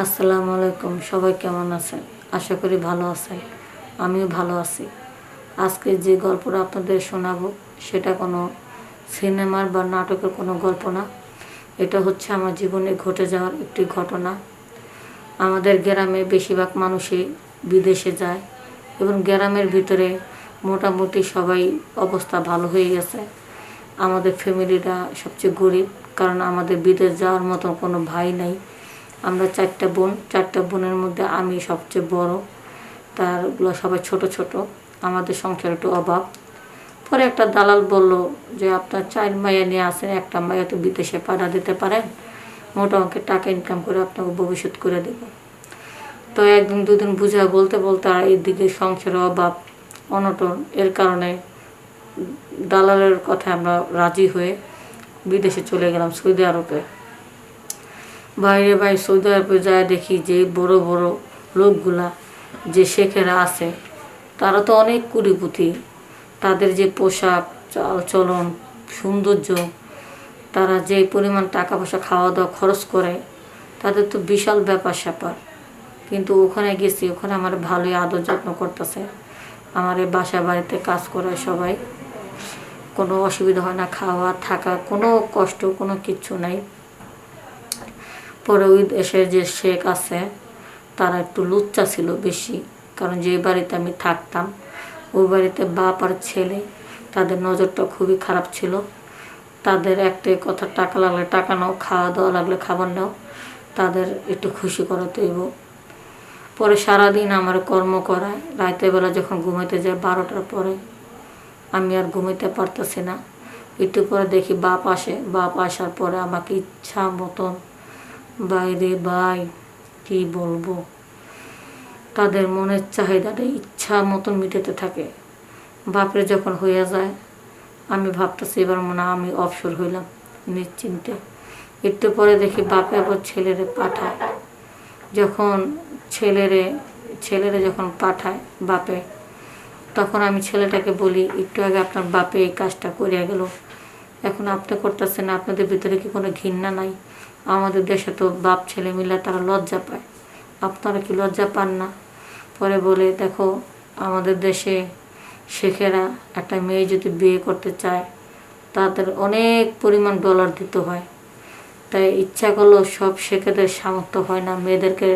আসসালামু আলাইকুম, সবাই কেমন আছেন? আশা করি ভালো আছেন, আমিও ভালো আছি। আজকে যে গল্পটা আপনাদের শোনাবো, সেটা কোনো সিনেমার বা নাটকের কোনো গল্প না। এটা হচ্ছে আমার জীবনে ঘটে যাওয়ার একটি ঘটনা। আমাদের গ্রামে বেশিরভাগ মানুষই বিদেশে যায় এবং গ্রামের ভিতরে মোটামুটি সবাই অবস্থা ভালো হয়ে গেছে। আমাদের ফ্যামিলিটা সবচেয়ে গরিব, কারণ আমাদের বিদেশ যাওয়ার মতো কোনো ভাই নাই। আমরা চারটা বোন, চারটা বোনের মধ্যে আমি সবচেয়ে বড়। তারগুলো সবাই ছোট ছোট। আমাদের সংসার একটু অভাব। পরে একটা দালাল বলল যে, আপনার চার মাইয়া নিয়ে আসেন একটা মাইয়া তো বিদেশে পাড়া দিতে পারেন। মোটা অঙ্কের টাকা ইনকাম করে আপনাকে ভবিষ্যৎ করে দেব। তো একদিন, দুদিন বুঝা বলতে বলতে আর এইদিকে সংসারে অভাব, অনটন। এর কারণে দালালের কথায় আমরা রাজি হয়ে বিদেশে চলে গেলাম সৌদি আরবে। বাইরে বাইরে সৌদি আরবে যায় দেখি যে বড় বড় লোকগুলা যে শেখেরা আছে, তারা তো অনেক কুড়িপুঁথি তাদের যে পোশাক চাল চলন সৌন্দর্য, তারা যে পরিমাণ টাকা পয়সা খাওয়া দাওয়া খরচ করে, তাদের তো বিশাল ব্যাপার স্যাপার কিন্তু ওখানে গেছি, ওখানে আমার ভালোই আদর যত্ন করতেছে। আমার এই বাসা বাড়িতে কাজ করে সবাই। কোনো অসুবিধা হয় না, খাওয়া, থাকা, কোনো কষ্ট, কোনো কিচ্ছু নাই। পরে ওই দেশের যে শেখ আছে, তারা একটু লুচ্চা ছিল বেশি। কারণ যে বাড়িতে আমি থাকতাম, ওই বাড়িতে বাপ আর ছেলে, তাদের নজরটা খুবই খারাপ ছিল। তাদের একটাই কথা, টাকা লাগলে টাকা নাও, খাওয়া দাওয়া লাগলে খাবার নাও, তাদের একটু খুশি করতে হইব। পরে সারাদিন আমার কর্ম করায় রাতের বেলা যখন ঘুমাইতে যায় বারোটার পরে, আমি আর ঘুমাইতে পারতেছি না। একটু পরে দেখি বাপ আসে, বাপ আসার পরে আমাকে ইচ্ছা মতন বাইরে বাই কি বলব? তাদের মনের চাহিদাটা ইচ্ছা মতন মিটাতে থাকে। বাপরে যখন হইয়া যায়, আমি ভাবতেছি এবার মনে আমি অবসর হইলাম নিশ্চিন্তে। একটু পরে দেখি বাপে আবার ছেলেরে পাঠায়। যখন ছেলেরে ছেলেরে যখন পাঠায় বাপে, তখন আমি ছেলেটাকে বলি, একটু আগে আপনার বাপে এই কাজটা করিয়া গেল। এখন আপনি করতেছেন আপনাদের ভিতরে কি কোনো ঘৃণা নাই? আমাদের দেশে তো বাপ, ছেলে মিলে তারা লজ্জা পায়। আপনারা কি লজ্জা পান না? পরে বলে, দেখো, আমাদের দেশে শেখেরা একটা মেয়ে যদি বিয়ে করতে চায়, তাদের অনেক পরিমাণ ডলার দিতে হয়। তাই ইচ্ছা করলেও সব শেখেদের সামর্থ্য হয় না মেয়েদেরকে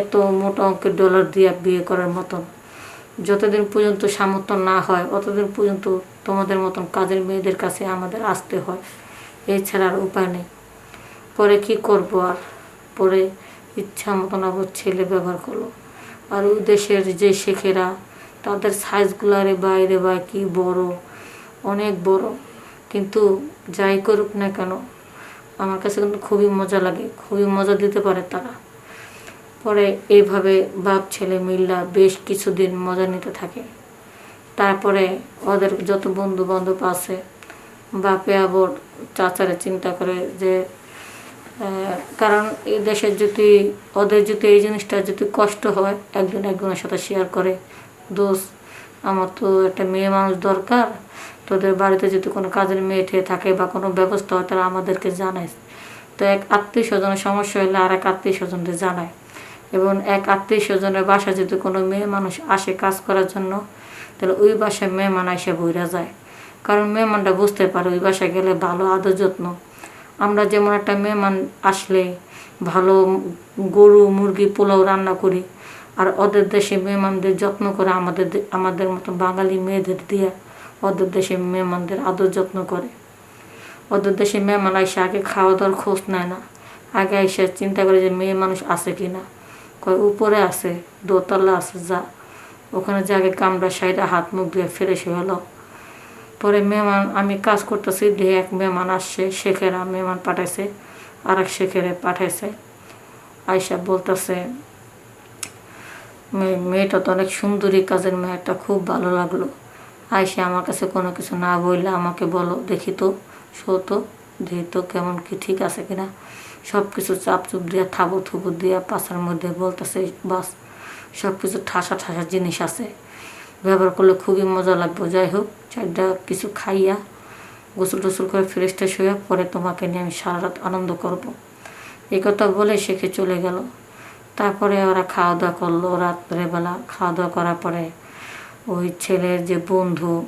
এত মোটা অঙ্কের ডলার দিয়ে বিয়ে করার মতন। যতদিন পর্যন্ত সামর্থ্য না হয়, অতদিন পর্যন্ত তোমাদের মতন কাজের মেয়েদের কাছে আমাদের আসতে হয়। এছাড়া আর উপায় নেই। পরে কি করব আর? পরে ইচ্ছা মতন আবার ছেলে ব্যবহার করল। আর ওই দেশের যে শেখেরা, তাদের সাইজগুলারে বাইরে বা কি বড়, অনেক বড়। কিন্তু যাই করুক না কেন, আমার কাছে কিন্তু খুবই মজা লাগে, খুবই মজা দিতে পারে তারা। পরে এইভাবে বাপ, ছেলে মিল্লা বেশ কিছুদিন মজা নিতে থাকে। তারপরে ওদের যত বন্ধু বান্ধব আছে, বাপে আবার চাচারে চিন্তা করে যে কারণ এই দেশের যদি, ওদের যদি এই জিনিসটা যদি কষ্ট হয়, একজন একজনের সাথে শেয়ার করে দোষ আমার তো একটা মেয়ে মানুষ দরকার, তোদের বাড়িতে যদি কোনো কাজের মেয়ে ঠেয়ে থাকে বা কোনো ব্যবস্থা হয় তারা আমাদেরকে জানায় তো এক আত্মীয় স্বজনের সমস্যা হলে আর এক আত্মীয় স্বজনদের জানায়। এবং এক আত্মীয় স্বজনের বাসায় যদি কোনো মেয়ে মানুষ আসে কাজ করার জন্য, তাহলে ওই বাসায় মেহমান এসে বইরা যায়। কারণ মেহমানটা বুঝতে পারে ওই বাসায় গেলে ভালো আদর যত্ন। আমরা যেমন একটা মেহমান আসলে ভালো গরু, মুরগি, পোলাও রান্না করি, আর ওদের দেশে মেহমানদের যত্ন করে আমাদের আমাদের মতো বাঙালি মেয়েদের দিয়ে ওদের দেশে মেহমানদের আদর যত্ন করে। ওদের দেশে মেহমান এসে আগে খাওয়া দাওয়ার খোঁজ নেয় না। আগে এসে চিন্তা করে যে মেয়ে মানুষ আছে কি না উপরে আছে, দোতলা আছে, যা। ওখানে যে আগে কামড়া সাইডে হাত মুখ দিয়ে ফ্রেশ হলো পরে মেহমান, আমি কাজ করতেছি দিয়ে এক মেহমান আসছে, শেখেরা মেহমান পাঠাইছে আর এক শেখেরে পাঠাইছে। আয়সা বলতেছে মেয়ে- মেয়েটা তো অনেক সুন্দরী কাজের মেয়েটা, খুব ভালো লাগল। আয়সা আমার কাছে কোনো কিছু না বললে আমাকে বলো, দেখি তো শো তো, দেখি তো কেমন কি ঠিক আছে কিনা। সব কিছু চাপ চুপ দিয়া, থাবো থুবো দিয়া পাশার মধ্যে বলতেছে, বাস সব কিছু ঠাসা ঠাসা জিনিস আছে। ব্যবহার করলে খুবই মজা লাগবে। যাই হোক, চারটা কিছু খাইয়া গোসল টোসল করে ফ্রেশ ট্রেশ হয়ে পরে তোমাকে নিয়ে আমি সারা রাত আনন্দ করব। এই কথা বলে শেখে চলে গেল। তারপরে ওরা খাওয়া দাওয়া করল। রাত্রেবেলা খাওয়া দাওয়া করার পরে ওই ছেলের যে বন্ধু,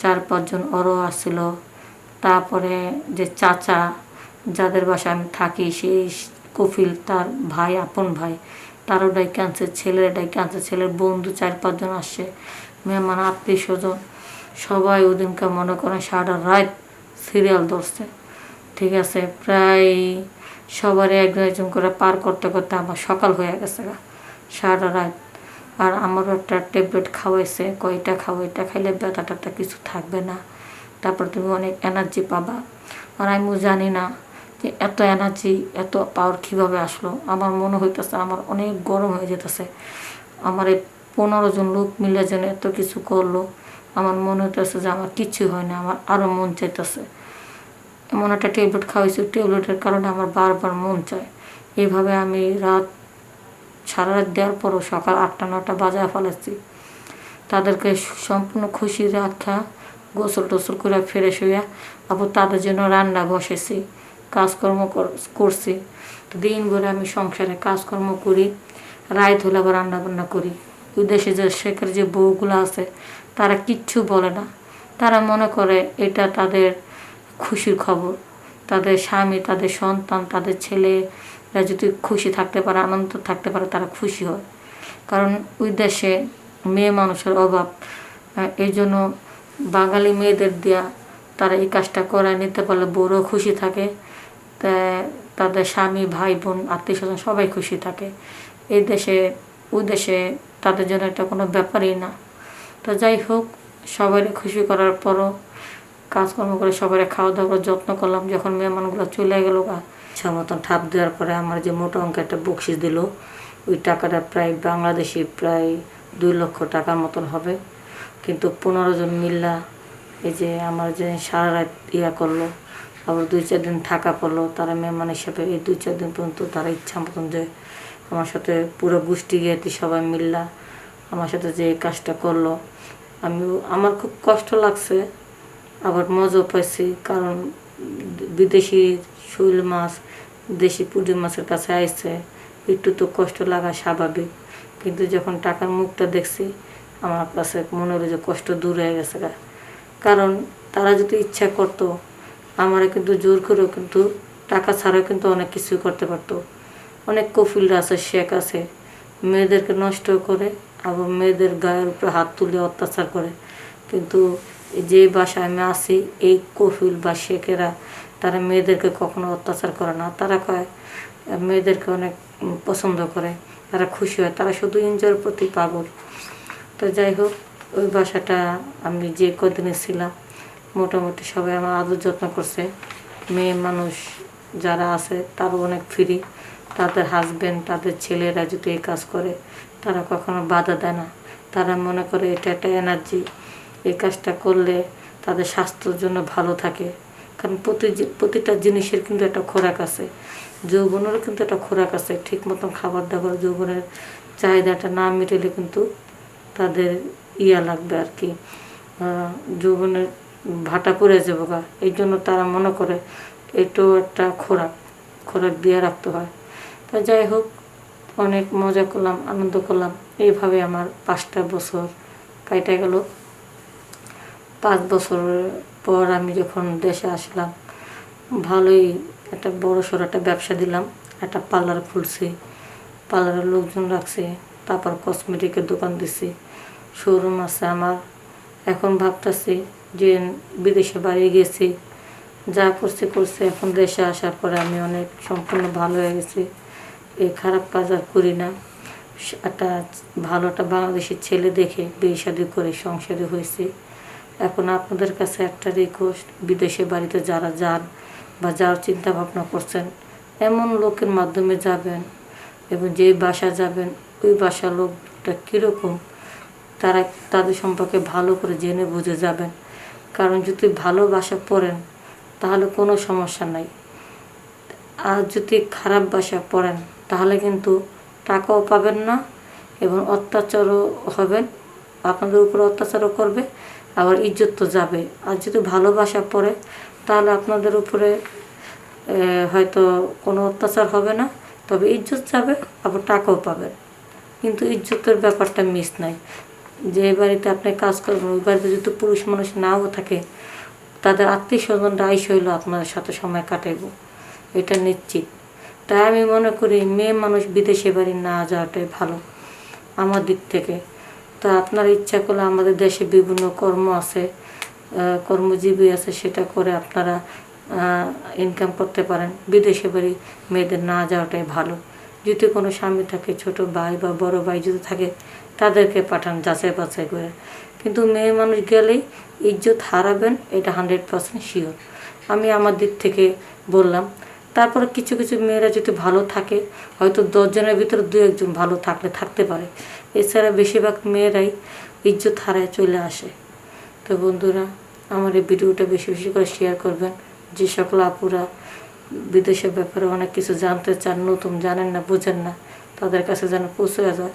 চার পাঁচজন ওরও আসছিল তারপরে যে চাচা যাদের বাসায় আমি থাকি, সেই কফিল তার ভাই, আপন ভাই, তারও ডাইকে আনছে ছেলের ডাইকে আনছে ছেলের বন্ধু চার পাঁচজন আসছে। মেহমান, আত্মীয় স্বজন, সবাই ওদিনকে মনে করেন সারা রাত সিরিয়াল ধরছে। ঠিক আছে, প্রায় সবারই একজন একজন করে পার করতে করতে আমার সকাল হয়ে গেছে গা, সারা রাত। আর আমারও একটা ট্যাবলেট খাওয়াইছে, কয়টা খাওয়া এটা খাইলে ব্যথা কিছু থাকবে না। তারপর তুমি অনেক এনার্জি পাবা। আর আমিও জানি না যে এত এনার্জি এত পাওয়ার কীভাবে আসলো? আমার মনে হইতেছে আমার অনেক গরম হয়ে যেতেছে। আমার এই পনেরো জন লোক মিলে যেন এত কিছু করল, আমার মনে হইতেছে যে আমার কিচ্ছু হয় না, আমার আরও মন চাইতেছে। এমন একটা ট্যাবলেট খাওয়াইছি ট্যাবলেটের কারণে আমার বারবার মন চায়। এইভাবে আমি রাত, সারা রাত দেওয়ার পরও সকাল আটটা, নটা বাজায় ফেলেছি। তাদেরকে সম্পূর্ণ খুশি রাখা গোসল টোসল করে ফ্রেশ হইয়া, আবার তাদের জন্য রান্না বসেছি কাজকর্ম কর- করছি। দিন ভরে আমি সংসারে কাজকর্ম করি রাত হলে আবার রান্না বান্না করি। ওই দেশে যে শেখের যে বউগুলো আছে, তারা কিচ্ছু বলে না। তারা মনে করে এটা তাদের খুশির খবর। তাদের স্বামী, তাদের সন্তান, তাদের ছেলেরা যদি খুশি থাকতে পারে, আনন্দ থাকতে পারে, তারা খুশি হয়। কারণ ওই দেশে মেয়ে মানুষের অভাব এই জন্য বাঙালি মেয়েদের দেয়া তারা এই কাজটা করায়, নিতে পারলে বড়ও খুশি থাকে। তাদের স্বামী, ভাই, বোন, আত্মীয় স্বজন সবাই খুশি থাকে। এই দেশে ওই দেশে তাদের জন্য এটা কোনো ব্যাপারই না। তো যাই হোক সবাই খুশি করার পরও কাজকর্ম করে সবাই খাওয়া দাওয়া করে যত্ন করলাম। যখন মেহমানগুলো চলে গেলো ইচ্ছা মতন ঠাপ দেওয়ার পরে আমার যে মোটা অঙ্ক একটা বকশিস দিল, ওই টাকাটা প্রায় বাংলাদেশি প্রায় দুই লক্ষ টাকার মতন হবে। কিন্তু পনেরো জন মিল্লা এই যে আমার যে সারা রাত ইয়া করল আবার দুই, চার দিন থাকা পড়ল তারা মেহমান হিসাবে এই দুই, চার দিন পর্যন্ত তারা ইচ্ছা মতন যে আমার সাথে পুরো গোষ্ঠী জ্ঞাতি সবাই মিললা আমার সাথে যে কাজটা করল। আমি আমার খুব কষ্ট লাগছে, আবার মজাও পাইছি, কারণ বিদেশি শৈল মাছ, দেশি পুঁটি মাছের কাছে আইছে, একটু তো কষ্ট লাগা স্বাভাবিক। কিন্তু যখন টাকার মুখটা দেখছি, আমার কাছে মনে হলো যে কষ্ট দূর হয়ে গেছে কারণ তারা যদি ইচ্ছা করতো আমারে কিন্তু জোর করেও কিন্তু টাকা ছাড়াও কিন্তু অনেক কিছুই করতে পারতো। অনেক কফিলরা আছে, শেখ আছে। মেয়েদেরকে নষ্ট করে আবার মেয়েদের গায়ের উপরে হাত তুলে অত্যাচার করে। কিন্তু যে বাসায় আমি আছি, এই কফিল বা শেখেরা তারা মেয়েদেরকে কখনো অত্যাচার করে না। তারা কয়, মেয়েদেরকে অনেক পছন্দ করে, তারা খুশি হয়, তারা শুধু এনজয়ের প্রতি পাগল। তো যাই হোক, ওই বাসাটা আমি যে কদিনে ছিলাম মোটামুটি সবাই আমার আদর যত্ন করছে। মেয়ে মানুষ যারা আছে, তারও অনেক ফ্রি তাদের হাজব্যান্ড তাদের ছেলেরা যদি এই কাজ করে, তারা কখনো বাধা দেয় না। তারা মনে করে এটা একটা এনার্জি এই কাজটা করলে তাদের স্বাস্থ্যের জন্য ভালো থাকে। কারণ প্রতি প্রতিটা জিনিসের কিন্তু একটা খোরাক আছে। যৌবনেরও কিন্তু একটা খোরাক আছে। ঠিক মতন খাবার দাবার যৌবনের চাহিদাটা না মিটালে কিন্তু তাদের ইয়া লাগবে আর কি। যৌবনের ভাটা পড়ে যাব গা। এই জন্য তারা মনে করে এটাও একটা খোরাক খোরাক দিয়ে রাখতে হয়। তা যাই হোক, অনেক মজা করলাম, আনন্দ করলাম। এইভাবে আমার পাঁচটা বছর কাইটা গেল। পাঁচ বছর পর আমি যখন দেশে আসলাম, ভালোই একটা বড় সড়ো একটা ব্যবসা দিলাম, একটা পার্লার খুলছি, পার্লারের লোকজন রাখছি, তারপর কসমেটিকের দোকান দিছি শোরুম আছে আমার। এখন ভাবতেছি যে বিদেশে বাড়ি গেছি, যা করছে করছে, এখন দেশে আসার পরে আমি অনেক সম্পূর্ণ ভালো হয়ে গেছি। এই খারাপ কাজ আর করি না। একটা ভালো একটা বাংলাদেশের ছেলে দেখে বিয়ে করে সংসারে হয়েছে। এখন আপনাদের কাছে একটা রিকোয়েস্ট বিদেশে বাড়িতে যারা যান বা যার চিন্তা ভাবনা করছেন, এমন লোকের মাধ্যমে যাবেন এবং যে বাসা যাবেন, ওই বাসার লোকটা কীরকম, তারা, তাদের সম্পর্কে ভালো করে জেনে বুঝে যাবেন। কারণ যদি ভালোবাসা পড়েন, তাহলে কোনো সমস্যা নাই। আর যদি খারাপ বাসা পড়েন, তাহলে কিন্তু টাকাও পাবেন না এবং অত্যাচারও হবেন। আপনাদের উপরে অত্যাচারও করবে, আবার ইজ্জত তো যাবে। আর যদি ভালোবাসা পড়ে, তাহলে আপনাদের উপরে হয়তো কোনো অত্যাচার হবে না, তবে ইজ্জত যাবে, আবার টাকাও পাবেন। কিন্তু ইজ্জতের ব্যাপারটা মিস নাই। যে বাড়িতে আপনি কাজ করবেন ওই বাড়িতে যদি পুরুষ মানুষ নাও থাকে, তাদের আত্মীয় স্বজনরা আইস হইল আপনাদের সাথে সময় কাটাইব। এটা নিশ্চিত। তাই আমি মনে করি মেয়ে মানুষ বিদেশে বাড়ি না যাওয়াটাই ভালো আমার দিক থেকে। তো আপনার ইচ্ছা করলে আমাদের দেশে বিভিন্ন কর্ম আছে কর্মজীবী আছে, সেটা করে আপনারা ইনকাম করতে পারেন। বিদেশে বাড়ি মেয়েদের না যাওয়াটাই ভালো। যদি কোনো স্বামী থাকে, ছোট ভাই বা বড় ভাই যদি থাকে তাদেরকে পাঠান, যাচাই বাছাই করে। কিন্তু মেয়ে মানুষ গেলেই ইজ্জত হারাবেন, এটা হান্ড্রেড পার্সেন্ট শিওর। আমি আমার দিক থেকে বললাম, তারপরে কিছু কিছু মেয়েরা যদি ভালো থাকে, হয়তো দশজনের ভিতরে দু একজন ভালো থাকলে থাকতে পারে। এছাড়া বেশিরভাগ মেয়েরাই ইজ্জত হারায় চলে আসে। তো বন্ধুরা, আমার এই ভিডিওটা বেশি বেশি করে শেয়ার করবেন। যে সকল আপুরা বিদেশের ব্যাপারে অনেক কিছু জানতে চান, নতুন জানেন না, বোঝেন না, তাদের কাছে যেন পৌঁছে যায়।